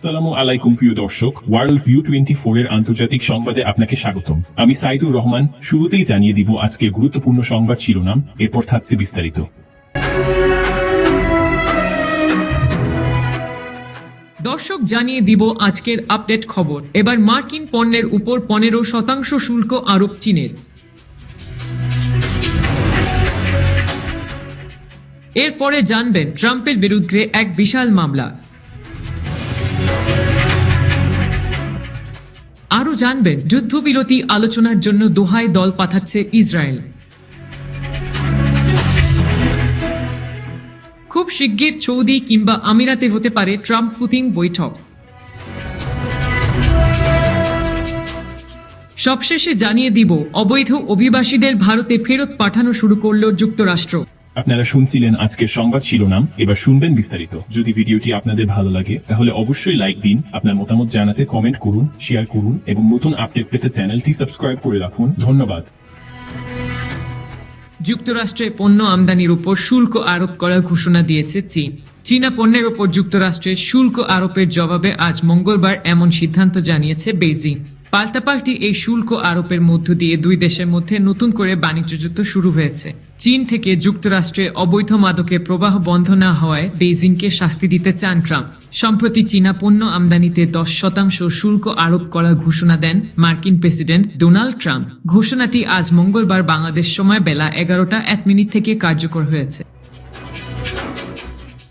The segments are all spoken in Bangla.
আসসালামু আলাইকুম, প্রিয় দর্শক। ওয়ার্ল্ড ভিউ টোয়েন্টি ফোর এর আন্তর্জাতিক সংবাদে আপনাকে স্বাগতম। আমি সাইদুর রহমান। শুরুতেই জানিয়ে দিব আজকের গুরুত্বপূর্ণ সংবাদ শিরোনাম। এরপর থাকছে বিস্তারিত। দর্শক, জানিয়ে দিব আজকের আপডেট খবর। এবার মার্কিন পণ্যের উপর পনেরো শতাংশ শুল্ক আরোপ চীনের। এরপরে জানবেন, ট্রাম্পের বিরুদ্ধে এক বিশাল মামলা। আরও জানবেন যুদ্ধবিরতি আলোচনার জন্য দোহায় দল পাঠাচ্ছে ইসরায়েল। খুব শিগগির সৌদি কিংবা আমিরাতে হতে পারে ট্রাম্প পুতিন বৈঠক। সবশেষে জানিয়ে দিব, অবৈধ অভিবাসীদের ভারতে ফেরত পাঠানো শুরু করল যুক্তরাষ্ট্র। আপনারা শুনছিলেন আজকের সংবাদ শিরোনাম, এবার শুনবেন বিস্তারিত। যদি ভিডিওটি আপনাদের ভালো লাগে, তাহলে অবশ্যই লাইক দিন, আপনার মতামত জানাতে কমেন্ট করুন, শেয়ার করুন, এবং নতুন আপডেট পেতে চ্যানেলটি সাবস্ক্রাইব করে রাখুন। ধন্যবাদ। যুক্তরাষ্ট্রে পণ্য আমদানির উপর শুল্ক আরোপ করার ঘোষণা দিয়েছে চীন। চীনা পণ্যের উপর যুক্তরাষ্ট্রের শুল্ক আরোপের জবাবে আজ মঙ্গলবার এমন সিদ্ধান্ত জানিয়েছে বেইজিং। পাল্টাপাল্টি এই শুল্ক আরোপের মধ্য দিয়ে দুই দেশের মধ্যে নতুন করে বাণিজ্য যুদ্ধ শুরু হয়েছে। চীন থেকে যুক্তরাষ্ট্রে অবৈধ মাদকের প্রবাহ বন্ধ না হওয়ায় বেইজিংকে শাস্তি দিতে চান ট্রাম্প। সম্প্রতি চীনা পণ্য আমদানিতে দশ শতাংশ শুল্ক আরোপ করার ঘোষণা দেন মার্কিন প্রেসিডেন্ট ডোনাল্ড ট্রাম্প। ঘোষণাটি আজ মঙ্গলবার বাংলাদেশ সময় বেলা এগারোটা এক মিনিট থেকে কার্যকর হয়েছে।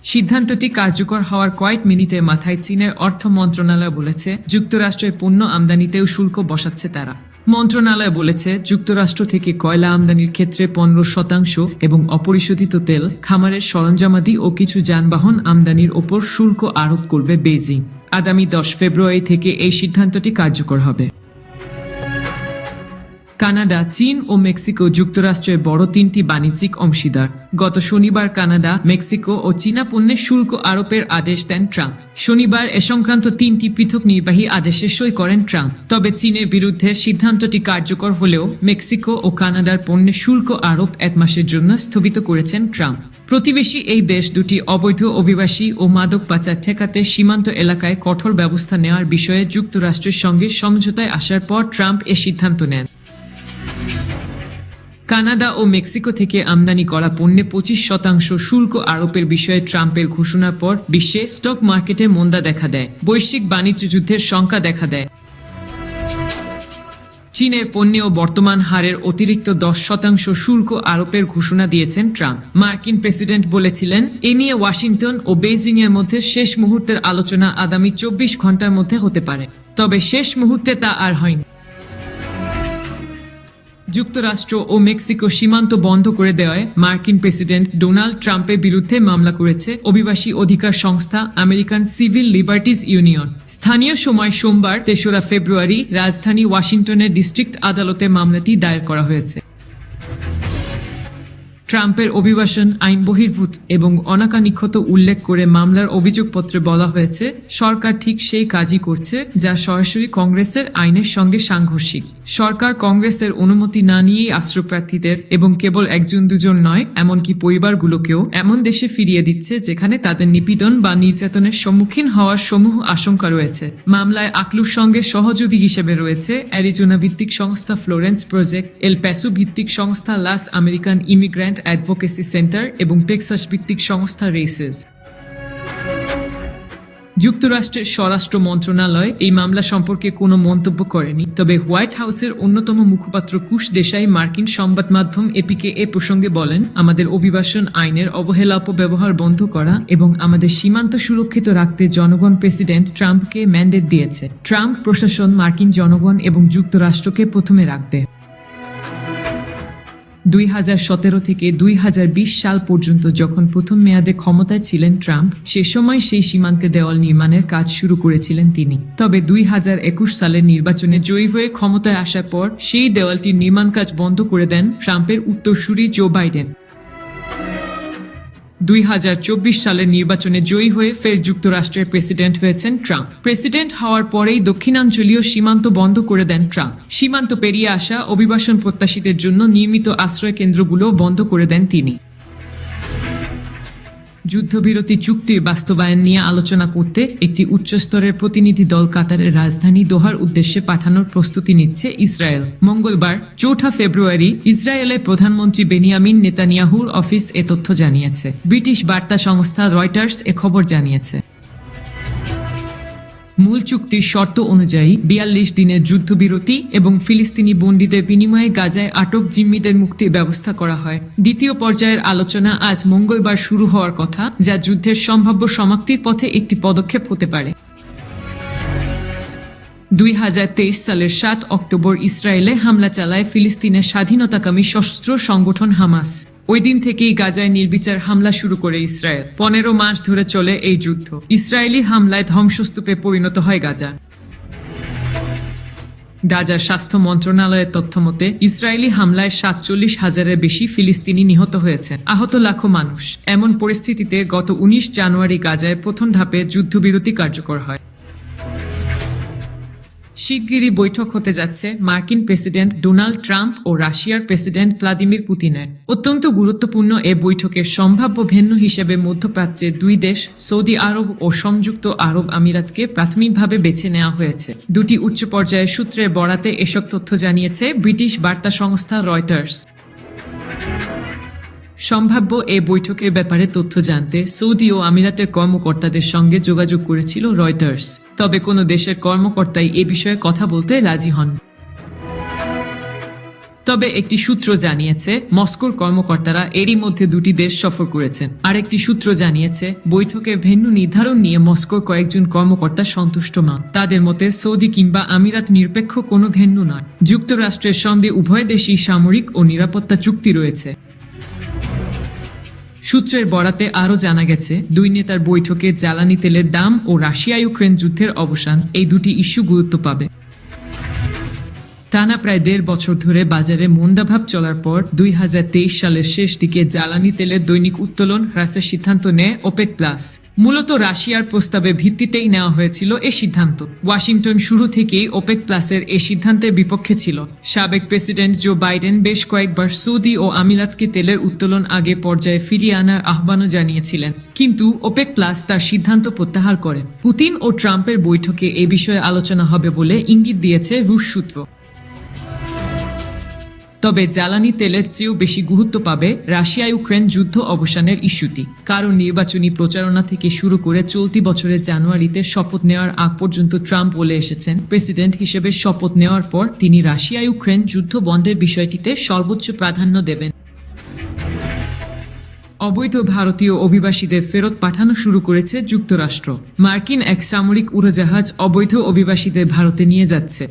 সিদ্ধান্তটি কার্যকর হওয়ার কয়েক মিনিটের মাথায় চীনের অর্থ মন্ত্রণালয় বলেছে, যুক্তরাষ্ট্রের পণ্য আমদানিতেও শুল্ক বসাচ্ছে তারা। মন্ত্রণালয় বলেছে, যুক্তরাষ্ট্র থেকে কয়লা আমদানির ক্ষেত্রে পনেরো শতাংশ এবং অপরিশোধিত তেল, খামারের সরঞ্জামাদি ও কিছু যানবাহন আমদানির ওপর শুল্ক আরোপ করবে বেজিং আগামী দশ ফেব্রুয়ারি থেকে এই সিদ্ধান্তটি কার্যকর হবে। কানাডা, চীন ও মেক্সিকো যুক্তরাষ্ট্রের বড় তিনটি বাণিজ্যিক অংশীদার। গত শনিবার কানাডা, মেক্সিকো ও চীনা পণ্যের শুল্ক আরোপের আদেশ দেন ট্রাম্প। শনিবার এ সংক্রান্ত তিনটি পৃথক নির্বাহী আদেশে সই করেন ট্রাম্প। তবে চীনের বিরুদ্ধে সিদ্ধান্তটি কার্যকর হলেও মেক্সিকো ও কানাডার পণ্যের শুল্ক আরোপ এক মাসের জন্য স্থগিত করেছেন ট্রাম্প। প্রতিবেশী এই দেশ দুটি অবৈধ অভিবাসী ও মাদক পাচার ঠেকাতে সীমান্ত এলাকায় কঠোর ব্যবস্থা নেওয়ার বিষয়ে যুক্তরাষ্ট্রের সঙ্গে সমঝোতায় আসার পর ট্রাম্প এ সিদ্ধান্ত নেন। কানাডা ও মেক্সিকো থেকে আমদানি করা পণ্যে পঁচিশ শতাংশ শুল্ক আরোপের বিষয়ে ট্রাম্পের ঘোষণার পর বিশ্বে স্টক মার্কেটে মন্দা দেখা দেয়। বৈশ্বিক বাণিজ্য যুদ্ধের শঙ্কা দেখা দেয়। চীনের পণ্যেও বর্তমান হারের অতিরিক্ত দশ শতাংশ শুল্ক আরোপের ঘোষণা দিয়েছেন ট্রাম্প। মার্কিন প্রেসিডেন্ট বলেছিলেন, এ নিয়ে ওয়াশিংটন ও বেইজিং এর মধ্যে শেষ মুহূর্তের আলোচনা আগামী চব্বিশ ঘণ্টার মধ্যে হতে পারে। তবে শেষ মুহূর্তে তা আর হয়নি। যুক্তরাষ্ট্র ও মেক্সিকো সীমান্ত বন্ধ করে দেওয়ায় মার্কিন প্রেসিডেন্ট ডোনাল্ড ট্রাম্পের বিরুদ্ধে মামলা করেছে অভিবাসী অধিকার সংস্থা আমেরিকান সিভিল লিবার্টিজ ইউনিয়ন। স্থানীয় সময় সোমবার, তেসরা ফেব্রুয়ারি, রাজধানী ওয়াশিংটনের ডিস্ট্রিক্ট আদালতে মামলাটি দায়ের করা হয়েছে। ট্রাম্পের অভিবাসন আইন বহির্ভূত এবং অনাকানিক্ষত উল্লেখ করে মামলার অভিযোগপত্রে বলা হয়েছে, সরকার ঠিক সেই কাজই করছে যা সরাসরি কংগ্রেসের আইনের সঙ্গে সাংঘর্ষিক। সরকার কংগ্রেসের অনুমতি না নিয়েই আশ্রয়প্রার্থীদের এবং কেবল একজন দুজন নয়, এমনকি পরিবারগুলোকেও এমন দেশে ফিরিয়ে দিচ্ছে যেখানে তাদের নিপীড়ন বা নির্যাতনের সম্মুখীন হওয়ার সমূহ আশঙ্কা রয়েছে। মামলায় আকলুর সঙ্গে সহযোগী হিসেবে রয়েছে অ্যারিজোনা ভিত্তিক সংস্থা ফ্লোরেন্স প্রজেক্ট, এল প্যাসো ভিত্তিক সংস্থা Las American immigrant advocacy center এবং টেক্সাস ভিত্তিক সংস্থা রেসেস যুক্তরাষ্ট্রের স্বরাষ্ট্র মন্ত্রণালয় এই মামলা সম্পর্কে কোনো মন্তব্য করেনি। তবে হোয়াইট হাউসের অন্যতম মুখপাত্র কুশ দেশাই মার্কিন সংবাদ মাধ্যম এপিকে এ প্রসঙ্গে বলেন, আমাদের অভিবাসন আইনের অবহেলা, অপব্যবহার বন্ধ করা এবং আমাদের সীমান্ত সুরক্ষিত রাখতে জনগণ প্রেসিডেন্ট ট্রাম্পকে ম্যান্ডেট দিয়েছে। ট্রাম্প প্রশাসন, মার্কিন জনগণ এবং যুক্তরাষ্ট্রকে প্রথমে রাখবে। দুই হাজার সতেরো থেকে দুই হাজার বিশ সাল পর্যন্ত যখন প্রথম মেয়াদে ক্ষমতায় ছিলেন ট্রাম্প, সে সময় সেই সীমান্তে দেওয়াল নির্মাণের কাজ শুরু করেছিলেন তিনি। তবে দুই হাজার একুশ সালের নির্বাচনে জয়ী হয়ে ক্ষমতায় আসার পর সেই দেওয়ালটির নির্মাণ কাজ বন্ধ করে দেন ট্রাম্পের উত্তরসূরি জো বাইডেন। দুই হাজার চব্বিশ সালের নির্বাচনে জয়ী হয়ে ফের যুক্তরাষ্ট্রের প্রেসিডেন্ট হয়েছেন ট্রাম্প। প্রেসিডেন্ট হওয়ার পরেই দক্ষিণাঞ্চলীয় সীমান্ত বন্ধ করে দেন ট্রাম্প। সীমান্ত পেরিয়ে আসা অভিবাসন প্রত্যাশীদের জন্য নিয়মিত আশ্রয় কেন্দ্রগুলো বন্ধ করে দেন তিনি। যুদ্ধবিরতি চুক্তির বাস্তবায়ন নিয়ে আলোচনা করতে একটি উচ্চস্তরের প্রতিনিধি দল কাতারের রাজধানী দোহার উদ্দেশ্যে পাঠানোর প্রস্তুতি নিচ্ছে ইসরায়েল। মঙ্গলবার, চৌঠা ফেব্রুয়ারি, ইসরায়েলের প্রধানমন্ত্রী বেনিয়ামিন নেতানিয়াহুর অফিস এ তথ্য জানিয়েছে। ব্রিটিশ বার্তা সংস্থা রয়টার্স এ খবর জানিয়েছে। মূল চুক্তির শর্ত অনুযায়ী বিয়াল্লিশ দিনের যুদ্ধবিরতি এবং ফিলিস্তিনি বন্দীদের বিনিময়ে গাজায় আটক জিম্মিদের মুক্তির ব্যবস্থা করা হয়। দ্বিতীয় পর্যায়ের আলোচনা আজ মঙ্গলবার শুরু হওয়ার কথা, যা যুদ্ধের সম্ভাব্য সমাপ্তির পথে একটি পদক্ষেপ হতে পারে। দুই হাজার তেইশ সালের সাত অক্টোবর ইসরায়েলে হামলা চালায় ফিলিস্তিনের স্বাধীনতাকামী সশস্ত্র সংগঠন হামাস। ওই দিন থেকেই গাজায় নির্বিচার হামলা শুরু করে ইসরায়েল। পনেরো মাস ধরে চলে এই যুদ্ধ। ইসরায়েলি হামলায় ধ্বংসস্তূপে পরিণত হয় গাজা। গাজার স্বাস্থ্য মন্ত্রণালয়ের তথ্য মতে, ইসরায়েলি হামলায় সাতচল্লিশ হাজারের বেশি ফিলিস্তিনি নিহত হয়েছে আহত লাখো মানুষ। এমন পরিস্থিতিতে গত উনিশ জানুয়ারি গাজায় প্রথম ধাপে যুদ্ধবিরতি কার্যকর হয়। শিগগিরই বৈঠক হতে যাচ্ছে মার্কিন প্রেসিডেন্ট ডোনাল্ড ট্রাম্প ও রাশিয়ার প্রেসিডেন্ট ভ্লাদিমির পুতিনের। অত্যন্ত গুরুত্বপূর্ণ এ বৈঠকের সম্ভাব্য ভেন্যু হিসেবে মধ্যপ্রাচ্যে দুই দেশ, সৌদি আরব ও সংযুক্ত আরব আমিরাতকে প্রাথমিকভাবে বেছে নেওয়া হয়েছে। দুটি উচ্চ পর্যায়ের সূত্রে বরাতে এসব তথ্য জানিয়েছে ব্রিটিশ বার্তা সংস্থা রয়টার্স। সম্ভাব্য এ বৈঠকের ব্যাপারে তথ্য জানতে সৌদি ও আমিরাতের কর্মকর্তাদের সঙ্গে যোগাযোগ করেছিল রয়টার্স। তবে কোনো দেশের কর্মকর্তাই এ বিষয়ে কথা বলতে রাজি হন। তবে একটি সূত্র জানিয়েছে, মস্কোর কর্মকর্তারা এরই মধ্যে দুটি দেশ সফর করেছেন আরেকটি সূত্র জানিয়েছে, বৈঠকের ভেন্যু নির্ধারণ নিয়ে মস্কোর কয়েকজন কর্মকর্তা সন্তুষ্ট নন তাদের মতে, সৌদি কিংবা আমিরাত নিরপেক্ষ কোনো ভেন্যু নয়। যুক্তরাষ্ট্রের সঙ্গে উভয় দেশই সামরিক ও নিরাপত্তা চুক্তি রয়েছে। সূত্রের বরাতে আরও জানা গেছে, দুই নেতার বৈঠকে জ্বালানি তেলের দাম ও রাশিয়া ইউক্রেন যুদ্ধের অবসান এই দুটি ইস্যু গুরুত্ব পাবে। টানা প্রায় দেড় বছর ধরে বাজারে মন্দাভাব চলার পর দুই হাজার তেইশ সালের শেষ দিকে জ্বালানি তেলের দৈনিক উত্তোলন হ্রাসের সিদ্ধান্ত নেয় ওপেক প্লাস। মূলত রাশিয়ার প্রস্তাবে ভিত্তিতেই নেওয়া হয়েছিল এ সিদ্ধান্ত। ওয়াশিংটন শুরু থেকেই ওপেক প্লাসের এ সিদ্ধান্তের বিপক্ষে ছিল। সাবেক প্রেসিডেন্ট জো বাইডেন বেশ কয়েকবার সৌদি ও আমিরাতকে তেলের উত্তোলন আগে পর্যায়ে ফিরিয়ে আনার আহ্বানও জানিয়েছিলেন। কিন্তু ওপেক প্লাস তার সিদ্ধান্ত প্রত্যাহার করে। পুতিন ও ট্রাম্পের বৈঠকে এ বিষয়ে আলোচনা হবে বলে ইঙ্গিত দিয়েছে রুশ সূত্র। তবে জ্বালানি তেলের চেয়েও বেশি গুরুত্ব পাবে রাশিয়া ইউক্রেন যুদ্ধ অবসানের ইস্যুটি। কারণ নির্বাচনী প্রচারণা থেকে শুরু করে চলতি বছরের জানুয়ারিতে শপথ নেওয়ার আগ পর্যন্ত ট্রাম্প বলে এসেছেন। প্রেসিডেন্ট হিসেবে শপথ নেওয়ার পর তিনি রাশিয়া ইউক্রেন যুদ্ধ বন্ধের বিষয়টিতে সর্বোচ্চ প্রাধান্য দেবেন। অবৈধ ভারতীয় অভিবাসীদের ফেরত পাঠানো শুরু করেছে যুক্তরাষ্ট্র। মার্কিন এক সামরিক উড়োজাহাজ অবৈধ অভিবাসীদের ভারতে নিয়ে যাচ্ছে।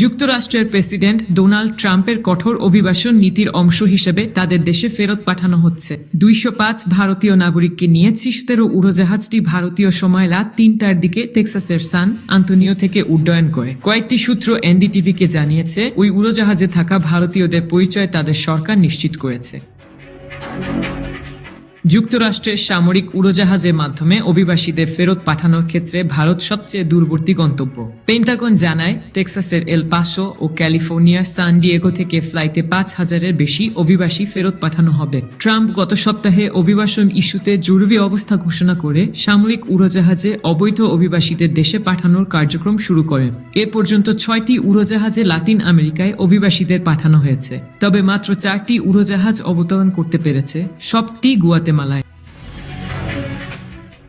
যুক্তরাষ্ট্রের প্রেসিডেন্ট ডোনাল্ড ট্রাম্পের কঠোর অভিবাসন নীতির অংশ হিসেবে তাদের দেশে ফেরত পাঠানো হচ্ছে। দুইশো পাঁচ ভারতীয় নাগরিককে নিয়ে ছিসতেরো উড়োজাহাজটি ভারতীয় সময় রাত তিনটার দিকে টেক্সাসের সান আন্তনিও থেকে উড্ডয়ন করে। কয়েকটি সূত্র এনডিটিভিকে জানিয়েছে, ওই উড়োজাহাজে থাকা ভারতীয়দের পরিচয় তাদের সরকার নিশ্চিত করেছে। যুক্তরাষ্ট্রের সামরিক উড়োজাহাজের মাধ্যমে অভিবাসীদের ফেরত পাঠানোর ক্ষেত্রে ভারত সবচেয়ে দূরবর্তী গন্তব্য। পেন্টাগন জানায়, টেক্সাসের এল পাসো ও ক্যালিফোর্নিয়ার সান ডিয়েগো থেকে ফ্লাইটে পাঁচ হাজারের বেশি অভিবাসী ফেরত পাঠানো হবে। ট্রাম্প গত সপ্তাহে অভিবাসন ইস্যুতে জরুরি অবস্থা ঘোষণা করে সামরিক উড়োজাহাজে অবৈধ অভিবাসীদের দেশে পাঠানোর কার্যক্রম শুরু করেন। এ পর্যন্ত ছয়টি উড়োজাহাজে লাতিন আমেরিকায় অভিবাসীদের পাঠানো হয়েছে। তবে মাত্র চারটি উড়োজাহাজ অবতরণ করতে পেরেছে। সবটি গুয়াতেমালায়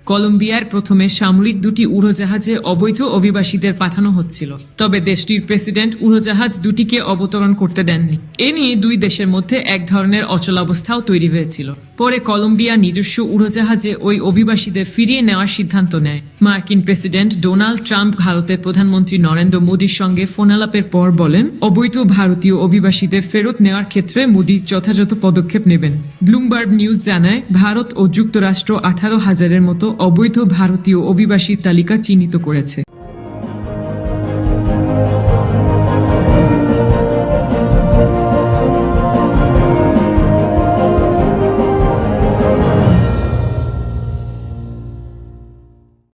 কলম্বিয়ার প্রথমে সামরিক দুটি উড়োজাহাজে অবৈধ অভিবাসীদের পাঠানো হচ্ছিল, তবে দেশটির প্রেসিডেন্ট উড়োজাহাজ দুটিকে অবতরণ করতে দেননি। এ নিয়ে দুই দেশের মধ্যে এক ধরনের অচলাবস্থাও তৈরি হয়েছিল। পরে কলম্বিয়া নিজস্ব উড়োজাহাজে ওই অভিবাসীদের ফিরিয়ে নেওয়ার সিদ্ধান্ত নেয়। মার্কিন প্রেসিডেন্ট ডোনাল্ড ট্রাম্প ভারতের প্রধানমন্ত্রী নরেন্দ্র মোদীর সঙ্গে ফোনালাপের পর বলেন, অবৈধ ভারতীয় অভিবাসীদের ফেরত নেওয়ার ক্ষেত্রে মোদী যথাযথ পদক্ষেপ নেবেন। ব্লুমবার্গ নিউজ জানায়, ভারত ও যুক্তরাষ্ট্র আঠারো হাজারের মতো অবৈধ ভারতীয় অভিবাসীর তালিকা চিহ্নিত করেছে।